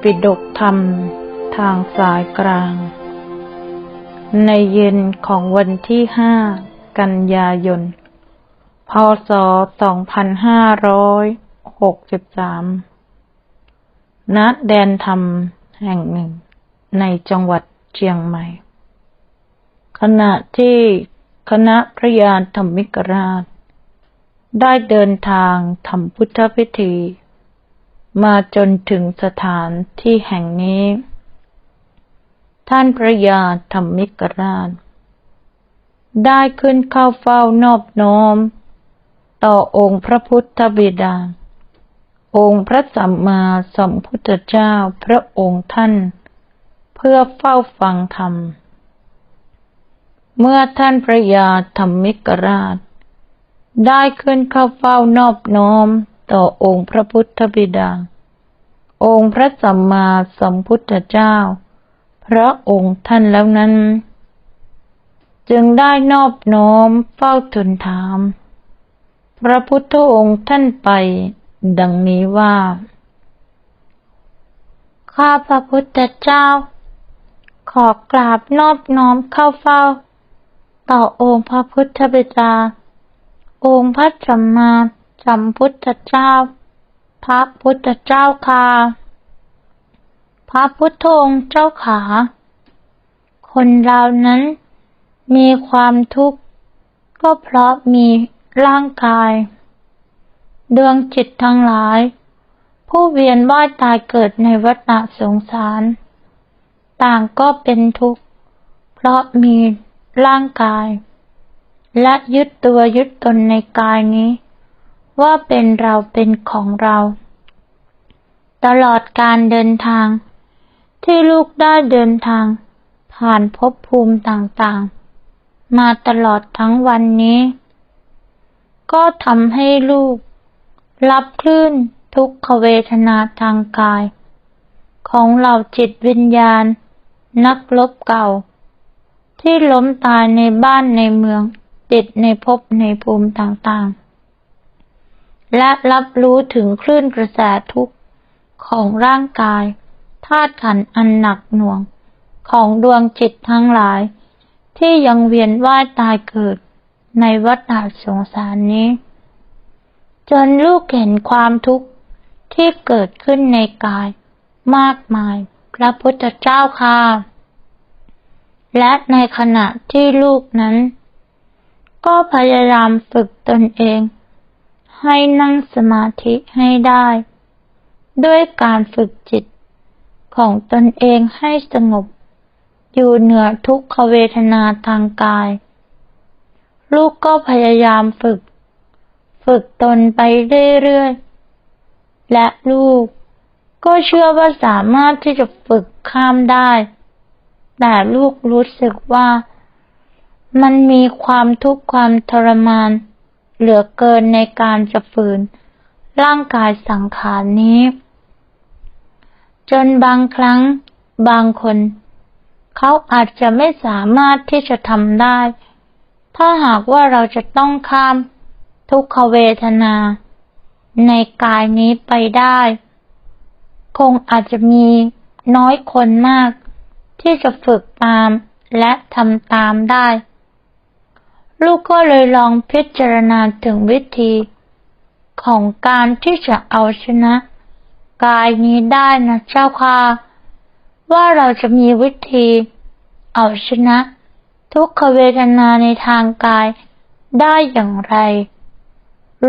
ปิฎกธรรมทางสายกลาง ในเย็นของวันที่ห้ากันยายน พศ 2563 ณ แดนธรรมแห่งหนึ่ง ในจังหวัดเชียงใหม่ ขณะที่คณะพระยาธรรมิกราช ได้เดินทางทำพุทธพิธี มาจนถึงสถานที่แห่งนี้ ท่านพระยาธรรมิกราช ได้ขึ้นเข้าเฝ้านอบน้อม ต่อองค์พระพุทธบิดา องค์พระสัมมาสัมพุทธเจ้าพระองค์ท่าน เพื่อเฝ้าฟังธรรม เมื่อท่านพระยาธรรมิกราช ได้ขึ้นเข้าเฝ้านอบน้อม ต่อองค์พระพุทธบิดา องค์พระสัมมาสัมพุทธเจ้า พระองค์ท่านแล้วนั้น จึงได้นอบน้อมเฝ้าทูลถาม พระพุทธองค์ท่านไป ดังนี้ว่า ข้าพระพุทธเจ้า ขอกราบนอบน้อมเข้าเฝ้า ต่อองค์พระพุทธบิดาองค์พระสัมมา สัมพุทธเจ้า พระพุทธเจ้าค่ะ พระพุทธองค์เจ้าขา คนเรานั้นมีความทุกข์ ก็เพราะมีร่างกาย ดวงจิตทั้งหลาย ผู้เวียนว่ายตายเกิดในวัฏสงสาร ต่างก็เป็นทุกข์ เพราะมีร่างกาย และยึดตัวยึดตนในกายนี้ ว่าเป็นเราเป็นของเรา ตลอดการเดินทาง ที่ลูกได้เดินทาง ผ่านภพภูมิต่างๆ มาตลอดทั้งวันนี้ ก็ทำให้ลูก รับคลื่นทุกขเวทนาทางกาย ของเหล่าจิตวิญญาณ นักลบเก่า ที่ล้มตายในบ้านในเมืองติดในภพในภูมิต่างๆ และรับรู้ถึงคลื่นกระแสทุกข์ของร่างกายธาตุขันอันหนักหน่วง ของดวงจิตทั้งหลาย ที่ยังเวียนว่ายตายเกิดในวัฏสงสารนี้ จนลูกเห็นความทุกข์ที่เกิดขึ้นในกาย มากมายพระพุทธเจ้าค่ะและในขณะที่ลูกนั้น ก็พยายามฝึกตนเอง ให้นั่งสมาธิให้ได้ ด้วยการฝึกจิตของตนเองให้สงบ อยู่เหนือทุกขเวทนาทางกาย ลูกก็พยายามฝึก ฝึกตนไปเรื่อยๆ และลูกก็เชื่อว่าสามารถที่จะฝึกข้ามได้ แต่ลูกรู้สึกว่า มันมีความทุกข์ความทรมาน เหลือเกินในการจะฝืน ร่างกายสังขารนี้ จนบางครั้งบางคน เขาอาจจะไม่สามารถที่จะทำได้ ถ้าหากว่าเราจะต้องข้ามทุกขเวทนา ในกายนี้ไปได้ คงอาจจะมีน้อยคนมาก ที่จะฝึกตามและทำตามได้ ลูกก็เลยลองพิจารณาถึงวิธี ของการที่จะเอาชนะ กายนี้ได้นะเจ้าค่ะ ว่าเราจะมีวิธี เอาชนะ ทุกขเวทนาในทางกายได้อย่างไร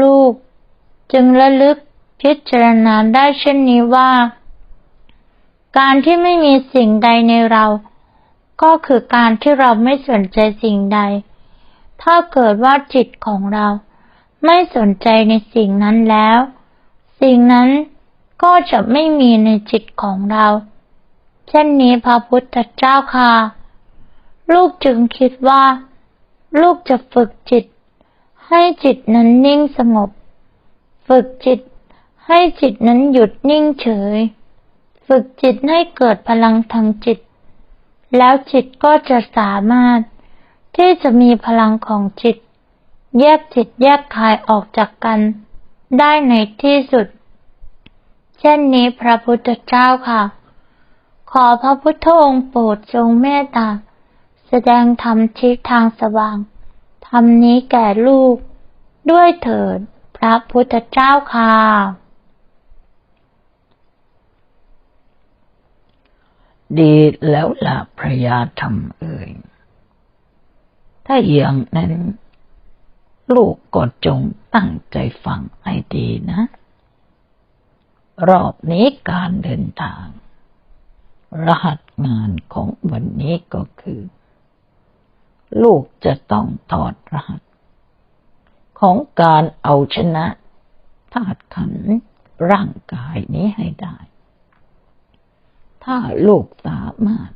ลูกจึงระลึกพิจารณาได้เช่นนี้ว่า การที่ไม่มีสิ่งใดในเรา ก็คือการที่เราไม่สนใจสิ่งใด ถ้าเกิดว่าจิตของเรา ไม่สนใจในสิ่งนั้นแล้ว สิ่งนั้นก็จะไม่มีในจิตของเรา เช่นนี้พระพุทธเจ้าค่ะ ลูกจึงคิดว่า ลูกจะฝึกจิต ให้จิตนั้นนิ่งสงบ ฝึกจิต ให้จิตนั้นหยุดนิ่งเฉย ฝึกจิตให้เกิดพลังทางจิต แล้วจิตก็จะสามารถ ที่จะมีพลังของจิต แยกจิตแยกกายออกจากกัน ได้ในที่สุด เช่นนี้พระพุทธเจ้าค่ะ ขอพระพุทธองค์โปรดทรงเมตตา แสดงธรรมชี้ทางสว่างธรรมนี้แก่ลูก ด้วยเถิดพระพุทธเจ้าค่ะดีแล้วล่ะพระยาธรรมเอ่ย ถ้าอย่างนั้น ลูกก็จงตั้งใจฟังให้ดีนะ รอบนี้การเดินทาง รหัสงานของวันนี้ก็คือ ลูกจะต้องถอดรหัส ของการเอาชนะธาตุขันร่างกายนี้ให้ได้ ถ้าลูกสามารถ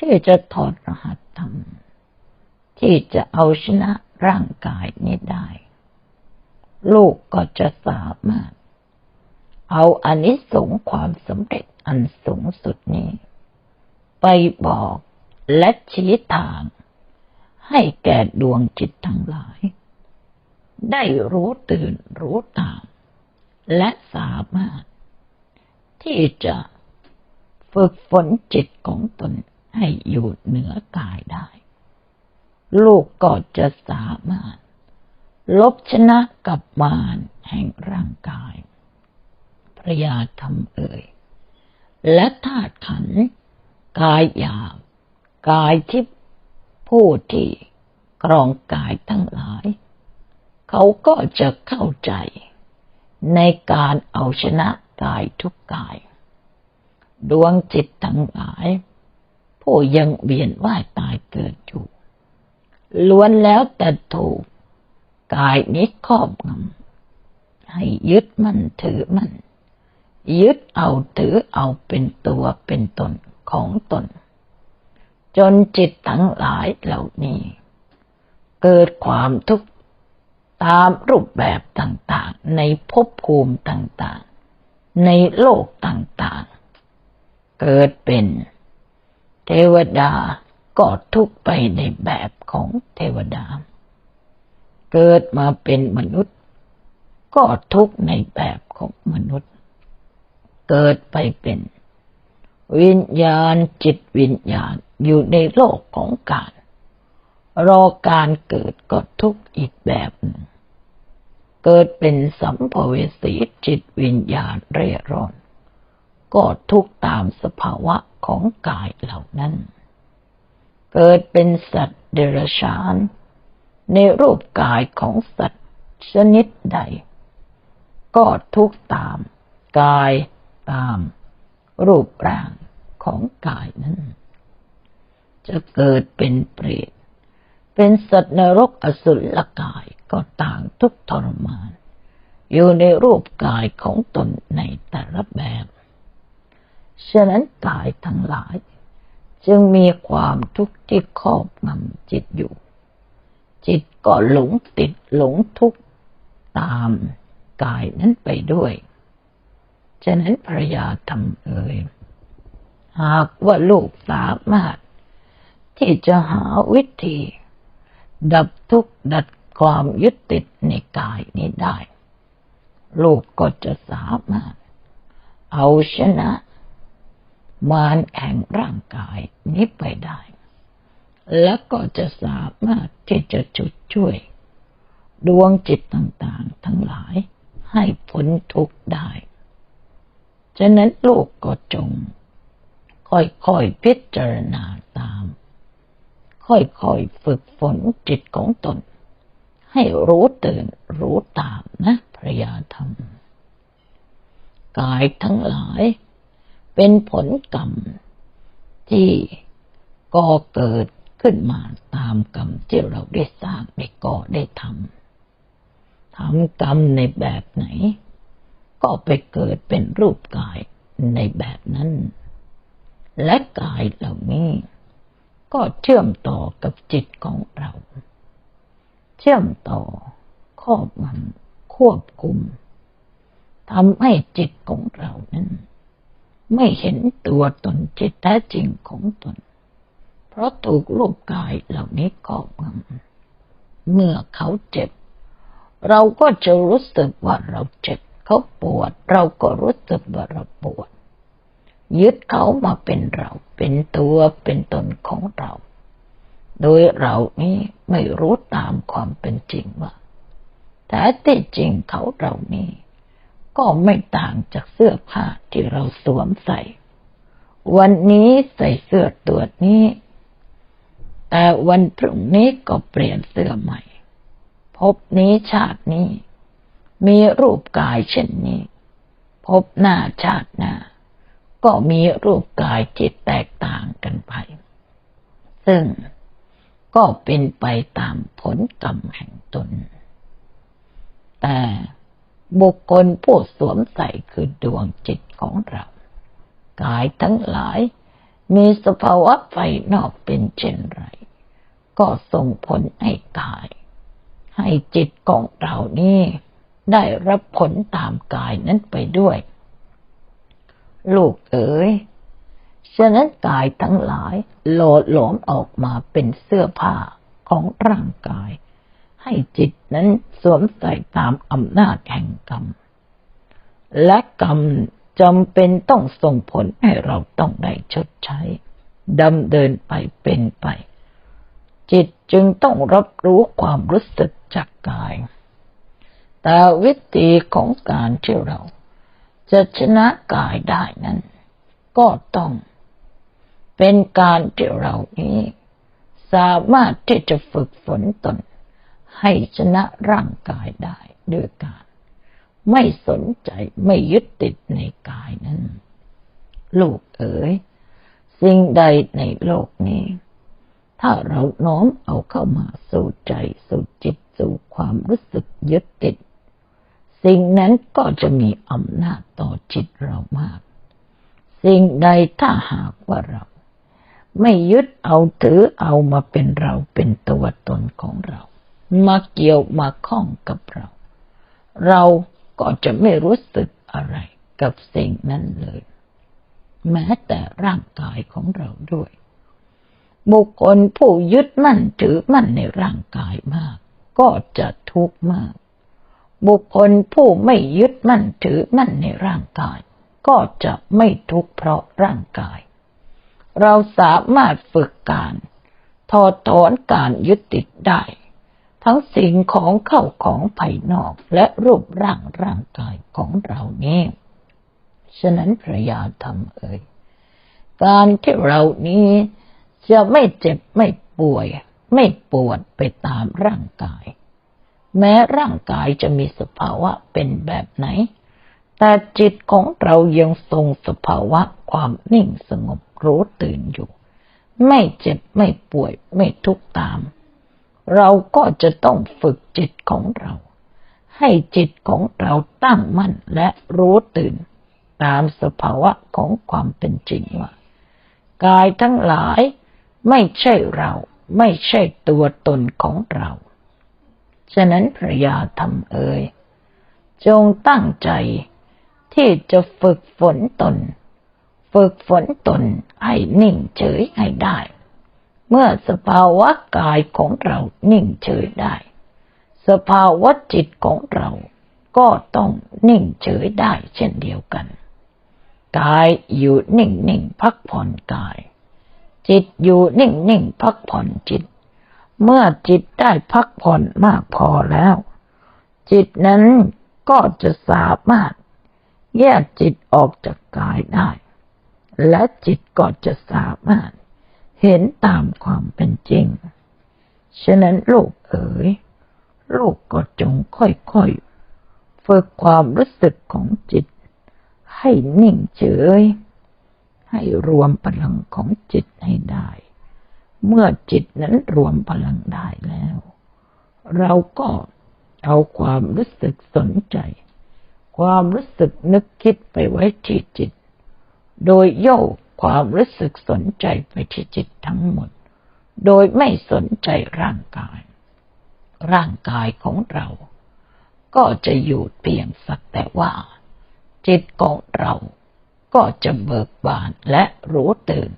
ที่จะถอดรหัสทำ ที่จะเอาชนะร่างกายนี้ได้ ลูกก็จะสามารถ เอาอานิสงส์ความสำเร็จอันสูงสุดนี้ ไปบอกและชี้ทาง ให้แก่ดวงจิตทั้งหลาย ได้รู้ตื่นรู้ตาม และสามารถ ที่จะฝึกฝนจิตของตนให้อยู่เหนือกายได้ ลูกก็จะสามารถ ลบชนะกับมารแห่งร่างกาย พระยาธรรมเอ่ย และธาตุขันธ์กายหยาบกายที่ผู้ที่ครองกายทั้งหลาย เขาก็จะเข้าใจ ในการเอาชนะกายทุกกาย ดวงจิตทั้งหลาย ผู้ยังเวียนว่ายตายเกิดอยู่ ล้วนแล้วแต่ถูกกายนี้ครอบงำให้ยึดมันถือมัน ยึดเอาถือเอาเป็นตัวเป็นตนของตน จนจิตทั้งหลายเหล่านี้ เกิดความทุกข์ตามรูปแบบต่างๆ ในภพภูมิต่างๆ ในโลกต่างๆ เกิดเป็นเทวดาก็ทุกข์ไปในแบบ ของเทวดา เกิดมาเป็นมนุษย์ ก็ทุกข์ในแบบของมนุษย์ เกิดไปเป็น วิญญาณจิตวิญญาณอยู่ในโลกของการ รอการเกิดก็ทุกข์อีกแบบหนึ่งเกิดเป็นสัมภเวสีจิตวิญญาณเร่ร่อนก็ทุกข์ตามสภาวะของกายเหล่านั้น เกิดเป็นสัตว์ เดรัจฉาน ในรูปกายของสัตว์ชนิดใด ก็ทุกตาม กายตาม รูปร่างของกายนั้น จะเกิดเป็นเปรตเป็นสัตว์นรกอสุรกายก็ต่างทุกทรมาน อยู่ในรูปกายของตนในแต่ละแบบ ฉะนั้นกายทั้งหลาย จึงมีความทุกข์ที่ครอบงำจิตอยู่ จิตก็หลงติดหลงทุกข์ตามกายนั้นไปด้วย ฉะนั้นภรรยาทำเอ่ยหากว่าลูกสามารถ ที่จะหาวิธี ดับทุกข์ดัดความยึดติดในกายนี้ได้ ลูกก็จะสามารถ เอาชนะ มารแห่งร่างกายนี้ไปได้ และก็จะสามารถที่จะจุดช่วย ดวงจิตต่างๆ ทั้งหลายให้พ้นทุกข์ได้ ฉะนั้นลูกก็จง ค่อยๆพิจารณาตาม ค่อยๆฝึกฝนจิตของตน ให้รู้ตื่นรู้ตามนะพระยาธรรม กายทั้งหลาย เป็นผลกรรมที่ก่อเกิดขึ้นมาตามกรรมที่เราได้สร้างได้ก่อได้ทำทำกรรมในแบบไหน ก็ไปเกิดเป็นรูปกายในแบบนั้น และกายเหล่านี้ก็เชื่อมต่อกับจิตของเรา เชื่อมต่อครอบงำควบคุมทำให้จิตของเรานั้น ไม่เห็นตัวตนจิตแท้จริงของตน เพราะถูกรูปกายเหล่านี้ครอบงำเมื่อเขาเจ็บ เราก็จะรู้สึกว่าเราเจ็บ เขาปวด เราก็รู้สึกว่าเราปวด ยึดเขามาเป็นเรา เป็นตัวเป็นตนของเรา โดยเรานี้ไม่รู้ตามความเป็นจริงว่าแต่ที่จริงเขาเรานี้ ก็ไม่ต่างจากเสื้อผ้าที่เราสวมใส่ วันนี้ใส่เสื้อตัวนี้ แต่วันพรุ่งนี้ก็เปลี่ยนเสื้อใหม่ พบนี้ชาตินี้ มีรูปกายเช่นนี้ พบหน้าชาติหน้า ก็มีรูปกายจิตแตกต่างกันไป ซึ่งก็เป็นไปตามผลกรรมแห่งตน แต่ บุคคลผู้สวมใส่คือดวงจิตของเรา กายทั้งหลาย มีสภาวะไฟนอกเป็นเช่นไร ก็ส่งผลให้กาย ให้จิตของเรานี่ได้รับผลตามกายนั้นไปด้วย ลูกเอ๋ย ฉะนั้นกายทั้งหลายโหลดหลอมออกมาเป็นเสื้อผ้าของร่างกาย ให้จิตนั้นสวมใส่ตามอำนาจแห่งกรรม และกรรมจำเป็นต้องส่งผลให้เราต้องได้ชดใช้ดำเดินไปเป็นไป จิตจึงต้องรับรู้ความรู้สึกจากกาย แต่วิธีของการที่เรา จะชนะกายได้นั้น ก็ต้อง เป็นการที่เรานี้ สามารถที่จะฝึกฝนตน ให้ชนะร่างกายได้ด้วยการไม่สนใจไม่ยึดติดในกายนั้น ลูกเอ๋ย สิ่งใดในโลกนี้ ถ้าเราน้อมเอาเข้ามาสู่ใจสู่จิตสู่ความรู้สึกยึดติด สิ่งนั้นก็จะมีอำนาจต่อจิตเรามาก สิ่งใดถ้าหากว่าเรา ไม่ยึดเอาถือเอามาเป็นเราเป็นตัวตนของเรา มาเกี่ยวมาข้องกับเรา เราก็จะไม่รู้สึกอะไรกับสิ่งนั้นเลย แม้แต่ร่างกายของเราด้วย บุคคลผู้ยึดมั่นถือมั่นในร่างกายมาก ก็จะทุกข์มาก บุคคลผู้ไม่ยึดมั่นถือมั่นในร่างกาย ก็จะไม่ทุกข์เพราะร่างกาย เราสามารถฝึกการ ถอดถอนการยึดติดได้ ทั้งสิ่งของเข้าของภายนอกและรูปร่างร่างกายของเรานี้ ฉะนั้นพระยาธรรมเอ่ย การที่เรานี้จะไม่เจ็บไม่ป่วย ไม่ปวดไปตามร่างกาย แม้ร่างกายจะมีสภาวะเป็นแบบไหน แต่จิตของเรายังทรงสภาวะความนิ่งสงบรู้ตื่นอยู่ ไม่เจ็บไม่ป่วยไม่ทุกข์ตาม เราก็จะต้องฝึกจิตของเรา ให้จิตของเราตั้งมั่นและรู้ตื่น ตามสภาวะของความเป็นจริงว่า กายทั้งหลายไม่ใช่เราไม่ใช่ตัวตนของเรา ฉะนั้นพระยาธรรมเอ่ยจงตั้งใจที่จะฝึกฝนตน ฝึกฝนตนให้นิ่งเฉยให้ได้ เมื่อสภาวะกายของเรานิ่งเฉยได้ สภาวะจิตของเราก็ต้องนิ่งเฉยได้เช่นเดียวกัน กายอยู่นิ่งๆพักผ่อนกาย จิตอยู่นิ่งๆพักผ่อนจิต เมื่อจิตได้พักผ่อนมากพอแล้ว จิตนั้นก็จะสามารถแยกจิตออกจากกายได้ และจิตก็จะสามารถ เห็นตามความเป็นจริง ฉะนั้นลูกเอ๋ย ลูกก็จงค่อยๆฝึกความรู้สึกของจิต ให้นิ่งเฉย ให้รวมพลังของจิตให้ได้ เมื่อจิตนั้นรวมพลังได้แล้ว เราก็เอาความรู้สึกสนใจ ความรู้สึกนึกคิดไปไว้ที่จิต โดยโยก ความรู้สึกสนใจไปที่จิตทั้งหมด โดยไม่สนใจร่างกาย ร่างกายของเรา ก็จะอยู่เพียงสักแต่ว่า จิตของเราก็จะเบิกบานและรู้ตื่น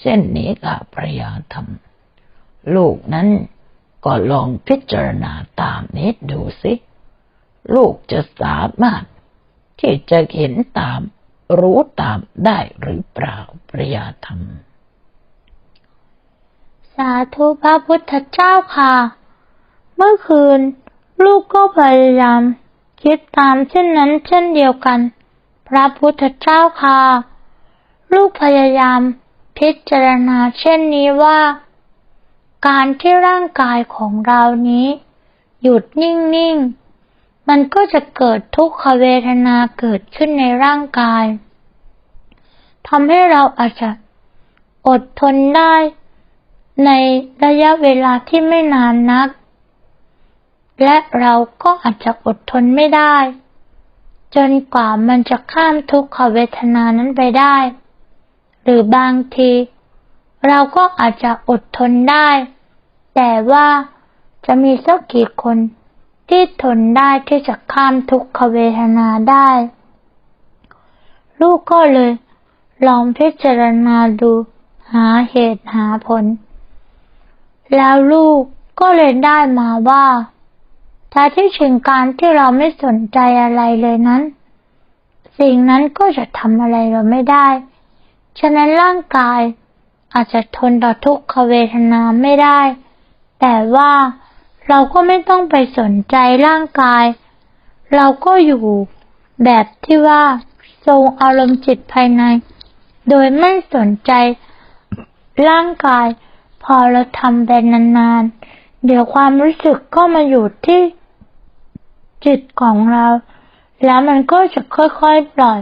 เช่นนี้ละพระยาธรรม ลูกนั้นก็ลองพิจารณาตามนี้ดูสิ ลูกจะสามารถที่จะเห็นตาม รู้ตามได้หรือเปล่าพระยาธรรม สาธุพระพุทธเจ้าค่ะ เมื่อคืน ลูกก็พยายามคิดตามเช่นนั้นเช่นเดียวกัน พระพุทธเจ้าค่ะ ลูกพยายามพิจารณาเช่นนี้ว่า การที่ร่างกายของเรานี้ หยุดนิ่งๆ มันก็จะเกิดทุกขเวทนาเกิดขึ้นในร่างกายทำให้เราอาจจะอดทนได้ ในระยะเวลาที่ไม่นานนัก และเราก็อาจจะอดทนไม่ได้ จนกว่ามันจะข้ามทุกขเวทนานั้นไปได้ หรือบางที เราก็อาจจะอดทนได้ แต่ว่าจะมีสักกี่คน ที่ทนได้ที่จะข้ามทุกขเวทนาได้ ลูกก็เลย ลองพิจารณาดู หาเหตุหาผล แล้วลูกก็เลยได้มาว่าแท้ที่จริงการที่เราไม่สนใจอะไรเลยนั้น สิ่งนั้นก็จะทำอะไรเราไม่ได้ ฉะนั้นร่างกายอาจจะทนต่อทุกขเวทนาไม่ได้ แต่ว่า เราก็ไม่ต้องไปสนใจร่างกาย เราก็อยู่แบบที่ว่าทรงอารมณ์จิตภายใน โดยไม่สนใจร่างกาย พอเราทำไปนานๆ เดี๋ยวความรู้สึกก็มาอยู่ที่จิตของเรา แล้วมันก็จะค่อยๆปล่อย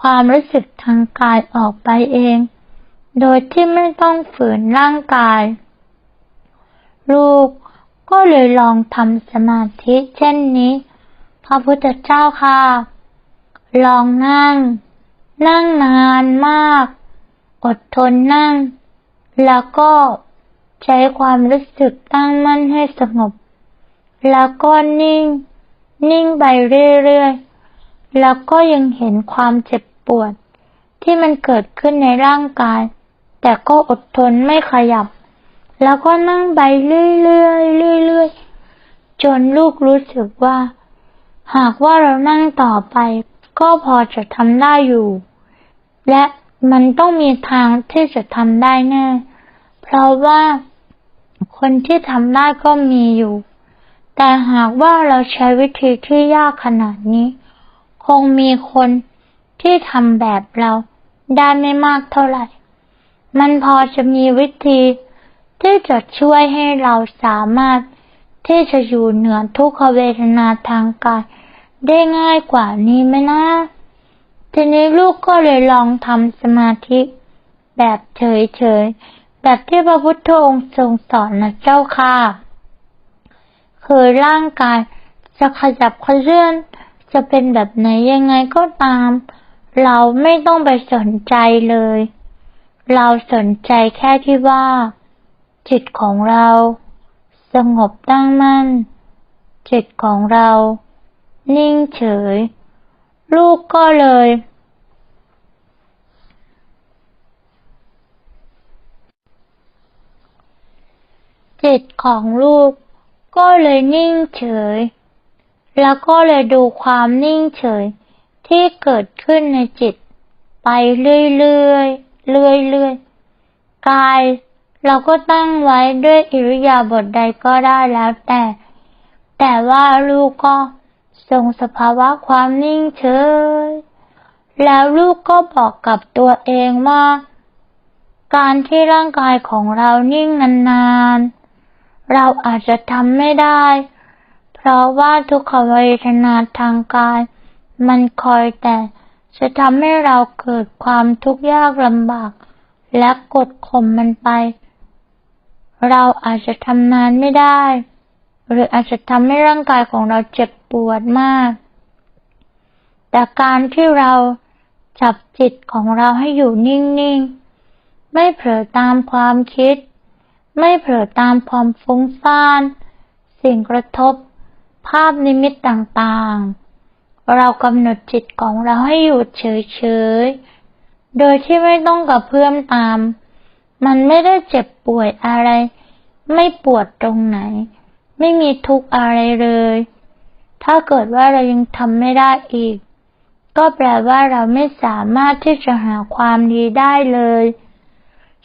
ความรู้สึกทางกายออกไปเอง โดยที่ไม่ต้องฝืนร่างกาย ลูก ก็เลยลองทำสมาธิเช่นนี้ พระพุทธเจ้าค่ะ ลองนั่ง นั่งนานมาก อดทนนั่ง แล้วก็ใช้ความรู้สึกตั้งมั่นให้สงบ แล้วก็นิ่ง นิ่งไปเรื่อยๆ แล้วก็ยังเห็นความเจ็บปวด ที่มันเกิดขึ้นในร่างกาย แต่ก็อดทนไม่ขยับ แล้วก็นั่งไปเรื่อยๆเรื่อยๆจนลูกรู้สึกว่า หากว่าเรานั่งต่อไป ก็พอจะทำได้อยู่ และมันต้องมีทางที่จะทำได้แน่ เพราะว่าคนที่ทำได้ก็มีอยู่ แต่หากว่าเราใช้วิธีที่ยากขนาดนี้ คงมีคนที่ทำแบบเราได้ไม่มากเท่าไหร่ มันพอจะมีวิธี ที่จะช่วยให้เราสามารถที่จะอยู่เหนือทุกขเวทนาทางกายได้ง่ายกว่านี้ไหมนะ ทีนี้ลูกก็เลยลองทำสมาธิ แบบเฉยๆ แบบที่พระพุทธองค์ทรงสอนนะเจ้าค่ะ คือร่างกายจะขยับเขยื่อนจะเป็นแบบไหนยังไงก็ตาม เราไม่ต้องไปสนใจเลย เราสนใจแค่ที่ว่า จิตของเรา สงบตั้งมั่น จิตของเรา นิ่งเฉย ลูกก็เลย จิตของลูกก็เลยนิ่งเฉย แล้วก็เลยดูความนิ่งเฉยที่เกิดขึ้นในจิต ไปเรื่อยๆเรื่อยๆกาย เราก็ตั้งไว้ด้วยอิริยาบถใดก็ได้แล้วแต่ แต่ว่าลูกก็ทรงสภาวะความนิ่งเฉย แล้วลูกก็บอกกับตัวเองว่าการที่ร่างกายของเรานิ่งนานๆ เราอาจจะทำไม่ได้ เพราะว่าทุกขเวทนาทางกาย มันคอยแต่จะทำให้เราเกิดความทุกข์ยากลำบาก และกดข่มมันไป เราอาจจะทำนานไม่ได้ หรืออาจจะทำให้ร่างกายของเราเจ็บปวดมาก แต่การที่เราจับจิตของเราให้อยู่นิ่งๆ ไม่เผลอตามความคิด ไม่เผลอตามความฟุ้งซ่าน สิ่งกระทบ ภาพนิมิตต่างๆ เรากำหนดจิตของเราให้อยู่เฉยๆ โดยที่ไม่ต้องกับเพื่อมตาม มันไม่ได้เจ็บป่วยอะไร ไม่ปวดตรงไหน ไม่มีทุกข์อะไรเลย ถ้าเกิดว่าเรายังทำไม่ได้อีก ก็แปลว่าเราไม่สามารถที่จะหาความดีได้เลย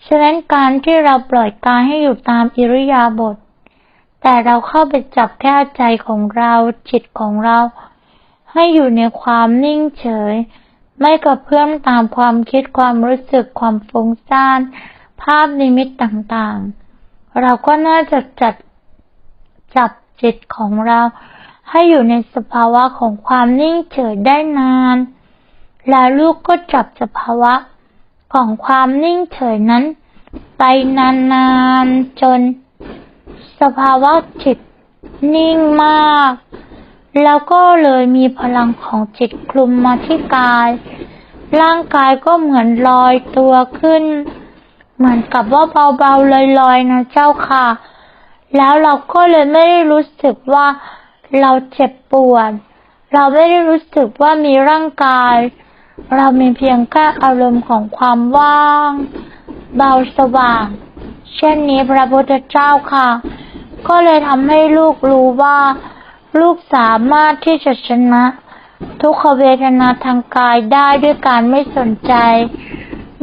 ฉะนั้นการที่เราปล่อยกายให้อยู่ตามอิริยาบถแต่เราเข้าไปจับแค่ใจของเราจิตของเรา ให้อยู่ในความนิ่งเฉย ไม่กระเพื่อมตามความคิดความรู้สึกความฟุ้งซ่าน ภาพนิมิตต่างๆ เราก็น่าจะจัดจับจิตของเราให้อยู่ในสภาวะของความนิ่งเฉยได้นาน แล้วลูกก็จับสภาวะของความนิ่งเฉยนั้น ไปนานๆจน สภาวะจิตนิ่งมาก แล้วก็เลยมีพลังของจิตคลุมมาที่กาย ร่างกายก็เหมือนลอยตัวขึ้น เหมือนกับว่าเบาๆลอยๆนะเจ้าค่ะ แล้วเราก็เลยไม่ได้รู้สึกว่าเราเจ็บปวด เราไม่ได้รู้สึกว่ามีร่างกาย เรามีเพียงแค่อารมณ์ของความว่าง เบาสว่าง เช่นนี้พระพุทธเจ้าค่ะ ก็เลยทำให้ลูกรู้ว่า ลูกสามารถที่จะชนะ ทุกขเวทนาทางกายได้ด้วยการไม่สนใจ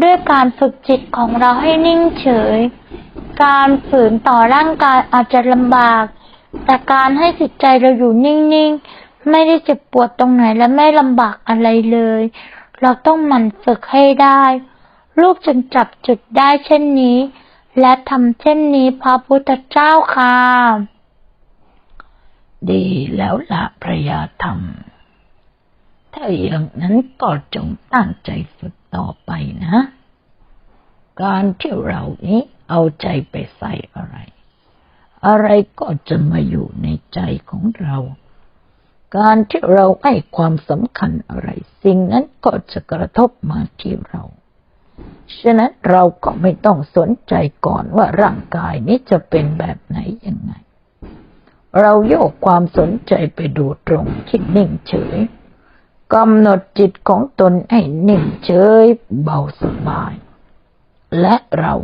ด้วยการฝึกจิตของเราให้นิ่งเฉย การฝืนต่อร่างกายอาจจะลำบาก แต่การให้จิตใจเราอยู่นิ่งๆ ไม่ได้เจ็บปวดตรงไหนและไม่ลำบากอะไรเลย เราต้องหมั่นฝึกให้ได้ ลูกจึงจับจุดได้เช่นนี้ และทำเช่นนี้พระพุทธเจ้าค่ะ ดีแล้วละพระยาธรรม ถ้าอย่างนั้นก็จงตั้งใจฝึกต่อไปนะ การที่เรานี้เอาใจไปใส่อะไร อะไรก็จะมาอยู่ในใจของเรา การที่เราให้ความสำคัญอะไร สิ่งนั้นก็จะกระทบมาที่เรา ฉะนั้นเราก็ไม่ต้องสนใจก่อนว่าร่างกายนี้จะเป็นแบบไหนยังไง เราโยกความสนใจไปดูตรงที่นิ่งเฉย กำหนดจิตของตนให้นิ่งเฉยเบาสบาย และเรา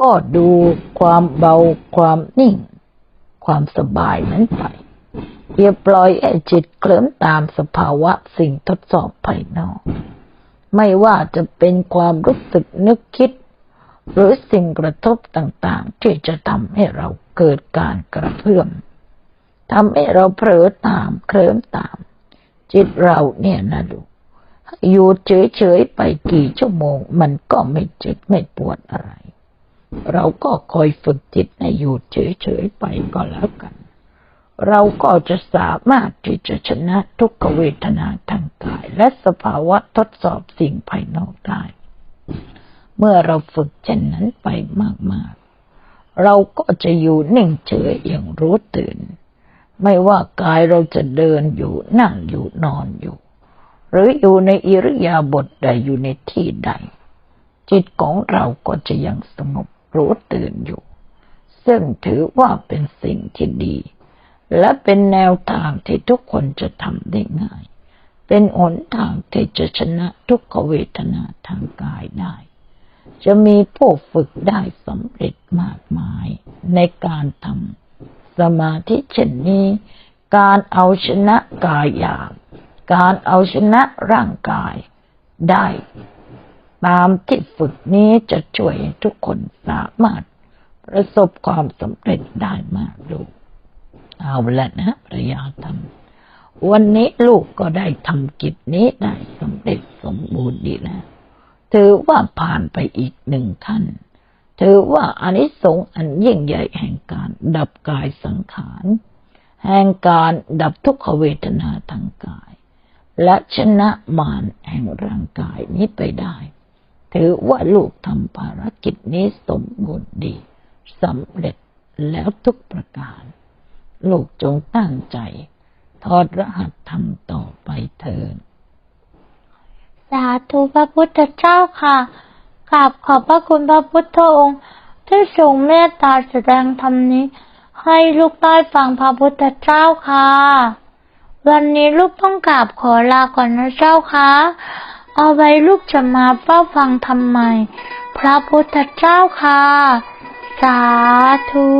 ก็ดูความเบาความนิ่ง ความสบายนั้นไปอย่าปล่อยให้จิตเคลิ้มตามสภาวะสิ่งทดสอบภายนอก ไม่ว่าจะเป็นความรู้สึกนึกคิด หรือสิ่งกระทบต่างๆ ที่จะทำให้เราเกิดการกระเพื่อมทำให้เราเผลอตามเคลิ้มตาม จิตเราเนี่ยนะลูอยู่เฉยๆไปกี่ชั่วโมง มันก็ไม่เจ็บไม่ปวดอะไร เราก็คอยฝึกจิตให้อยู่เฉยๆไปก็แล้วกัน เราก็จะสามารถที่จะชนะทุกขเวทนาทางกาย และสภาวะทดสอบสิ่งภายนอกได้ เมื่อเราฝึกเช่นนั้นไปมากๆ เราก็จะอยู่นิ่งเฉยอย่างรู้ตื่น ไม่ว่ากายเราจะเดินอยู่นั่งอยู่นอนอยู่ หรืออยู่ในอิริยาบถใดอยู่ในที่ใด จิตของเราก็จะยังสงบรู้ตื่นอยู่ ซึ่งถือว่าเป็นสิ่งที่ดี และเป็นแนวทางที่ทุกคนจะทำได้ง่าย เป็นหนทางที่จะชนะทุกขเวทนาทางกายได้ จะมีผู้ฝึกได้สำเร็จมากมายในการทำ สมาธิเช่นนี้ การเอาชนะกายหยาบการเอาชนะร่างกายได้ ตามที่ฝึกนี้จะช่วยทุกคนสามารถประสบความสำเร็จได้มากลูกเอาละนะพระยาธรรมวันนี้ลูกก็ได้ทำกิจนี้ได้สำเร็จสมบูรณ์ดีแล้วถือว่าผ่านไปอีกหนึ่งขั้น ถือว่าอานิสงส์อันยิ่งใหญ่แห่งการดับกายสังขาร แห่งการดับทุกขเวทนาทางกาย และชนะมารแห่งร่างกายนี้ไปได้ ถือว่าลูกทำภารกิจนี้สมบูรณ์ดีสำเร็จแล้วทุกประการ ลูกจงตั้งใจทอดรหัสทำต่อไปเถิด สาธุพระพุทธเจ้าค่ะ กราบขอบพระคุณพระพุทธองค์ที่ทรงเมตตาแสดงธรรมนี้ ให้ลูกได้ฟังพระพุทธเจ้าค่ะ วันนี้ลูกต้องกราบขอลาก่อนนะเจ้าค่ะเอาไว้ลูกจะมาเฝ้าฟังทำไมใหม่พระพุทธเจ้าค่ะ สาธุ